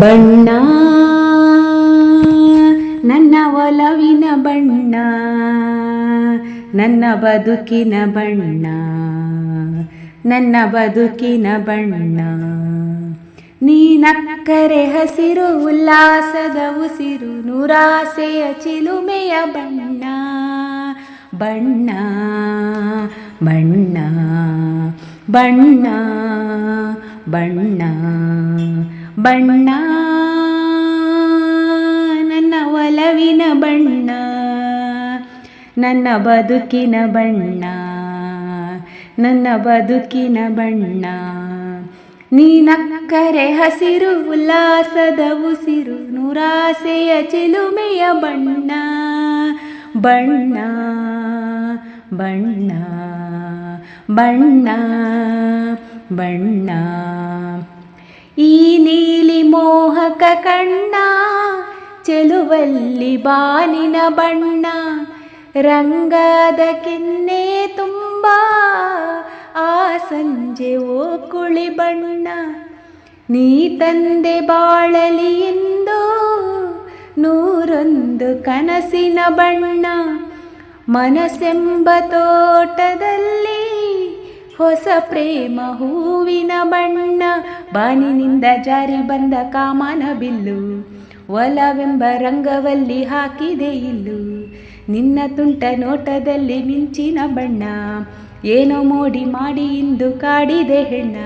ಬಣ್ಣ. ನನ್ನ ಒಲವಿನ ಬಣ್ಣ. ನನ್ನ ಬದುಕಿನ ಬಣ್ಣ. ನನ್ನ ಬದುಕಿನ ಬಣ್ಣ. ನೀನಕ್ಕರೆ ಹಸಿರು ಉಲ್ಲಾಸದ ಉಸಿರು, ನುರಾಸೆಯ ಚಿಲುಮೆಯ ಬಣ್ಣ. ಬಣ್ಣ ಬಣ್ಣ ಬಣ್ಣ ಬಣ್ಣ. ಬಣ್ಣ. ನನ್ನ ಒಲವಿನ ಬಣ್ಣ. ನನ್ನ ಬದುಕಿನ ಬಣ್ಣ. ನನ್ನ ಬದುಕಿನ ಬಣ್ಣ. ನೀನಕ್ಕರೆ ಹಸಿರು ಉಲ್ಲಾಸದ ಉಸಿರು, ನುರಾಸೆಯ ಚಿಲುಮೆಯ ಬಣ್ಣ. ಬಣ್ಣ ಬಣ್ಣ ಬಣ್ಣ ಬಣ್ಣ. ಈ ನೀಲಿ ಮೋಹಕ ಕಣ್ಣ, ಚೆಲುವಲ್ಲಿ ಬಾನಿನ ಬಣ್ಣ ರಂಗಾದ ಕೆನ್ನೆ ತುಂಬ, ಆ ಸಂಜೆ ಓ ಕುಳಿ ಬಣ್ಣ. ನೀ ತಂದೆ ಬಾಳಲಿ ಎಂದು ನೂರೊಂದು ಕನಸಿನ ಬಣ್ಣ ಮನಸ್ಸೆಂಬ ತೋಟದಲ್ಲಿ ಹೊಸ ಪ್ರೇಮ ಹೂವಿನ ಬಣ್ಣ, ಬಾನಿನಿಂದ ಜಾರಿ ಬಂದ ಕಾಮನ ಬಿಲ್ಲು, ಒಲವೆಂಬ ರಂಗವಲ್ಲಿ ಹಾಕಿದೆ ಇಲ್ಲು. ನಿನ್ನ ತುಂಟ ನೋಟದಲ್ಲಿ ಮಿಂಚಿನ ಬಣ್ಣ, ಏನೋ ಮೋಡಿ ಮಾಡಿ ಇಂದು ಕಾಡಿದೆ ಹೆಣ್ಣ.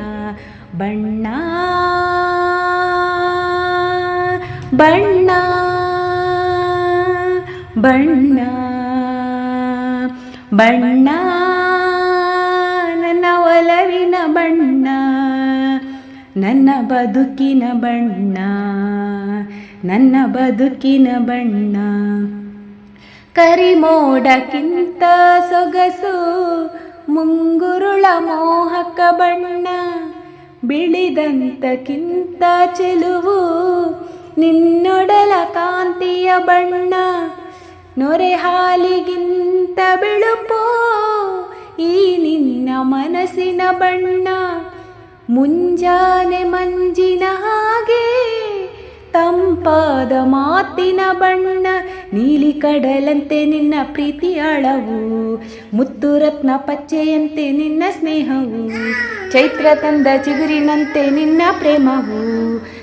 ಬಣ್ಣ ಬಣ್ಣ ಬಣ್ಣ ಬಣ್ಣ. ಒಲವಿನ ಬಣ್ಣ, ನನ್ನ ಬದುಕಿನ ಬಣ್ಣ, ನನ್ನ ಬದುಕಿನ ಬಣ್ಣ. ಕರಿಮೋಡಕ್ಕಿಂತ ಸೊಗಸು, ಮುಂಗುರುಳ ಮೋಹಕ ಬಣ್ಣ, ಬಿಳಿದಂತಕ್ಕಿಂತ ಚೆಲುವು, ನಿನ್ನೊಡಲ ಕಾಂತಿಯ ಬಣ್ಣ, ನೊರೆ ಹಾಲಿಗಿಂತ ಬಿಳುಪು. ಈ ನಿನ್ನ ಮನಸ್ಸಿನ ಬಣ್ಣ ಮುಂಜಾನೆ ಮಂಜಿನ ಹಾಗೆ, ತಂಪಾದ ಮಾತಿನ ಬಣ್ಣ, ನೀಲಿ ಕಡಲಂತೆ ನಿನ್ನ ಪ್ರೀತಿ ಅಳವು, ಮುತ್ತು ರತ್ನ ಪಚ್ಚೆಯಂತೆ ನಿನ್ನ ಸ್ನೇಹವು, ಚೈತ್ರ ತಂದ ಚಿಗುರಿನಂತೆ ನಿನ್ನ ಪ್ರೇಮವು,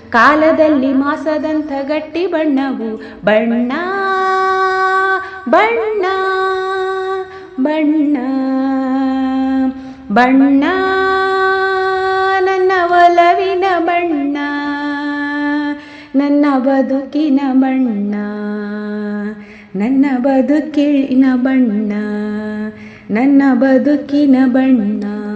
ಕಾಲದಲ್ಲಿ ಮಾಸದಂಥ ಗಟ್ಟಿ ಬಣ್ಣವು, ಬಣ್ಣ ಬಣ್ಣ ಬಣ್ಣ. ಬಣ್ಣ ನನ್ನ ಒಲವಿನ ಬಣ್ಣ ನನ್ನ ಬದುಕಿನ ಬಣ್ಣ ನನ್ನ ಬದುಕಿನ ಬಣ್ಣ ನನ್ನ ಬದುಕಿನ ಬಣ್ಣ.